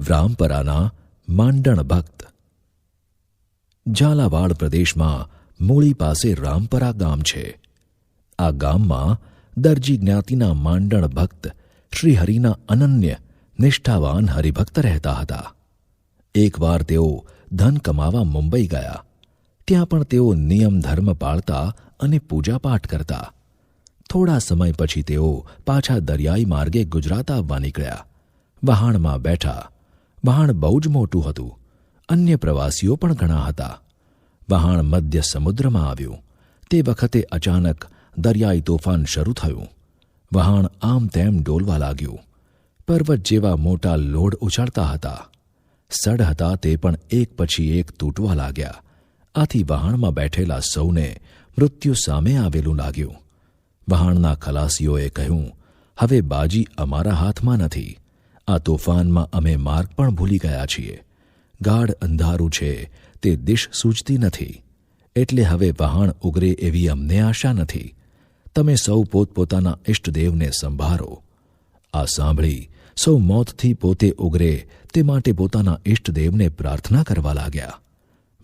વ્રામપરાના માંડણ ભક્ત. ઝાલાવાડ પ્રદેશમાં મૂળી પાસે રામપરા ગામ છે. આ ગામમાં દરજી જ્ઞાતિના માંડણ ભક્ત શ્રીહરિના અનન્ય, નિષ્ઠાવાન હરિભક્ત રહેતા હતા. એકવાર તેઓ ધન કમાવા મુંબઈ ગયા. ત્યાં પણ તેઓ નિયમ ધર્મ પાળતા અને પૂજાપાઠ કરતા. થોડા સમય પછી તેઓ પાછા દરિયાઈ માર્ગે ગુજરાત આવવા નીકળ્યા. વહાણમાં બેઠા વહાણ બહુ જ મોટું હતું. અન્ય પ્રવાસીઓ પણ ઘણા હતા. વહાણ મધ્ય સમુદ્રમાં આવ્યું. તે વખતે અચાનક દરિયાઈ તોફાન શરૂ થયું. વહાણ આમ તેમ ડોલવા લાગ્યું. પર્વત જેવા મોટા લોડ ઉછળતા હતા. સડ હતા તે પણ એક પછી એક તૂટવા લાગ્યા. આથી વહાણમાં બેઠેલા સૌને મૃત્યુ સામે આવેલું લાગ્યું. વહાણના ખલાસીઓએ કહ્યું, હવે બાજી અમારા હાથમાં નથી. આ તોફાનમાં અમે માર્ગ પણ ભૂલી ગયા છીએ. ગાઢ અંધારું છે, તે દિશ સૂચતી નથી. એટલે હવે વહાણ ઉગરે એવી અમને આશા નથી. તમે સૌ પોતપોતાના ઇષ્ટદેવને સંભાળો. આ સાંભળી સૌ મોતથી પોતે ઉગરે તે માટે પોતાના ઇષ્ટદેવને પ્રાર્થના કરવા લાગ્યા.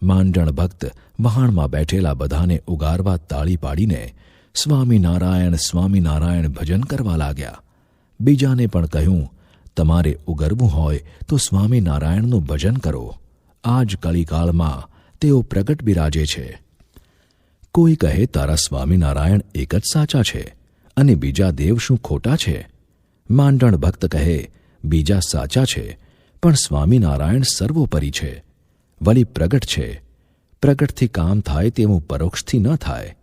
માંડણ ભક્ત વહાણમાં બેઠેલા બધાને ઉગારવા તાળી પાડીને સ્વામિનારાયણ સ્વામિનારાયણ ભજન કરવા લાગ્યા. બીજાને પણ કહ્યું તમારે ઉગરવું હોય તો સ્વામિનારાયણનું ભજન કરો. આ જ કળીકાળમાં તેઓ પ્રગટ બિરાજે છે. કોઈ કહે, તારા સ્વામિનારાયણ એક જ સાચા છે અને બીજા દેવ શું ખોટા છે? માંડણ ભક્ત કહે, બીજા સાચા છે, પણ સ્વામિનારાયણ સર્વોપરી છે. વળી પ્રગટ છે. પ્રગટથી કામ થાય તેવું પરોક્ષથી ન થાય.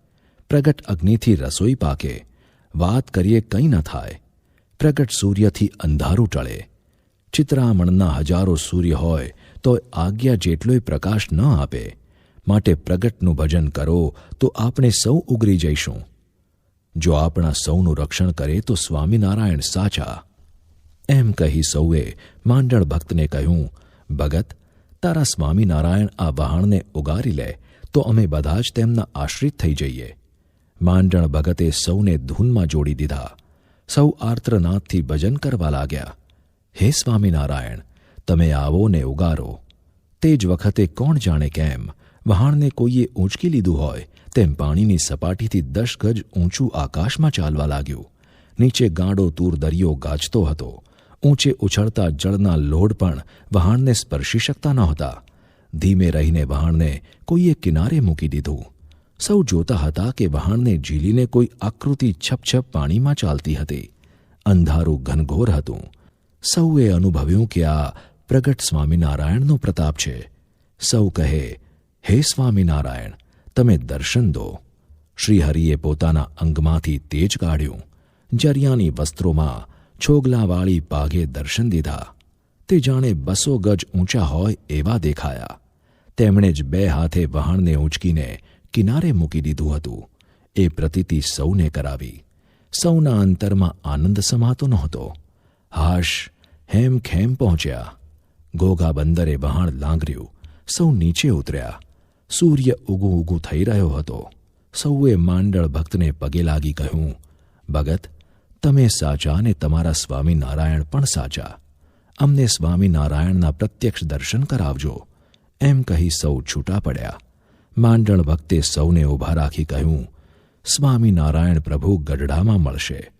પ્રગટ અગ્નિથી રસોઈ પાકે. વાત કરીએ કંઈ ન થાય. પ્રગટ સૂર્યથી અંધારું ટળે. ચિત્રામણના હજારો સૂર્ય હોય તો આજ્ઞા જેટલોય પ્રકાશ ન આપે. માટે પ્રગટનું ભજન કરો તો આપણે સૌ ઉગરી જઈશું. જો આપણા સૌનું રક્ષણ કરે તો સ્વામિનારાયણ સાચા. એમ કહી સૌએ માંડળ ભક્તને કહ્યું, ભગત, તારા સ્વામિનારાયણ આ વહાણને ઉગારી લે તો અમે બધા જ તેમના આશ્રિત થઈ જઈએ. માંડણ ભગતે સૌને ધૂનમાં જોડી દીધા. સૌ આર્ત્રનાથથી ભજન કરવા લાગ્યા. હે સ્વામિનારાયણ, તમે આવો ને ઉગારો. તે જ વખતે કોણ જાણે કેમ, વહાણને કોઈએ ઊંચકી લીધું હોય, તેમ પાણીની સપાટીથી દશ ગજ ઊંચું આકાશમાં ચાલવા લાગ્યું. નીચે ગાંડો તૂર દરિયો ગાજતો હતો. ઊંચે ઉછળતા જળના લોડ પણ વહાણને સ્પર્શી શકતા નહોતા. ધીમે રહીને વહાણને કોઈએ કિનારે મૂકી દીધું. સૌ જોતા હતા કે વહાણને ઝીલીને કોઈ આકૃતિ છપછપ પાણીમાં ચાલતી હતી. અંધારું ઘનઘોર હતું. સૌએ અનુભવ્યું કે આ પ્રગટ સ્વામિનારાયણનો પ્રતાપ છે. સૌ કહે, હે સ્વામિનારાયણ, તમે દર્શન દો. શ્રીહરિએ પોતાના અંગમાંથી તેજ કાઢ્યું. જરિયાની વસ્ત્રોમાં છોગલાવાળી પાઘે દર્શન દીધા. તે જાણે બસો ગજ ઊંચા હોય એવા દેખાયા. તેમણે જ બે હાથે વહાણને ઊંચકીને કિનારે મૂકી દીધું હતું. એ પ્રતીતિ સૌને કરાવી. સૌના અંતરમાં આનંદ સમાતો નહોતો. હાશ, હેમ ખેમ પહોંચ્યા. ગોગા બંદરે વહાણ લાંગર્યું. સૌ નીચે ઉતર્યા. સૂર્ય ઉગું ઉગું થઈ રહ્યો હતો. સૌએ માંડળ ભક્તને પગે લાગી કહ્યું, ભગત, તમે સાચા અને તમારા સ્વામિનારાયણ પણ સાચા. અમને સ્વામિનારાયણના પ્રત્યક્ષ દર્શન કરાવજો. એમ કહી સૌ છૂટા પડ્યા. માંડળ ભક્તે સૌને ઊભા રાખી કહ્યું સ્વામિનારાયણ પ્રભુ ગઢડામાં મળશે.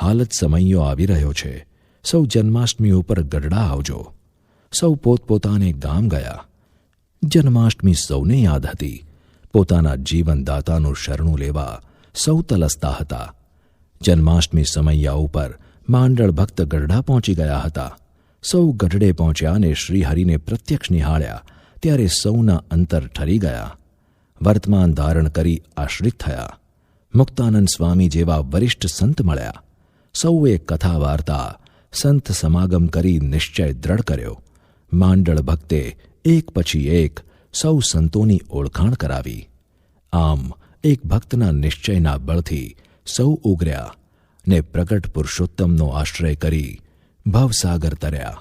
હાલત સમયો આવી રહ્યો છે. સૌ જન્માષ્ટમી ઉપર ગઢડા આવજો. સૌ પોતપોતાને ગામ ગયા. જન્માષ્ટમી સૌને યાદ હતી. પોતાના જીવનદાતાનું શરણું લેવા સૌ તલસતા હતા. જન્માષ્ટમી સમૈયા ઉપર માંડળ ભક્ત ગઢડા પહોંચી ગયા હતા. સૌ ગઢડે પહોંચ્યા અને શ્રીહરિને પ્રત્યક્ષ નિહાળ્યા. ત્યારે સૌના અંતર ઠરી ગયા. વર્તમાન ધારણ કરી આશ્રિત થયા. મુક્તાનંદ સ્વામી જેવા વરિષ્ઠ સંત મળ્યા. સૌએ કથા વાર્તા સંત સમાગમ કરી નિશ્ચય દ્રઢ કર્યો. માંડળ ભક્તે એક પછી એક સૌ સંતોની ઓળખાણ કરાવી. આમ એક ભક્તના નિશ્ચયના બળથી સૌ ઉગર્યા ને પ્રગટ પુરુષોત્તમનો આશ્રય કરી ભવસાગર તર્યા.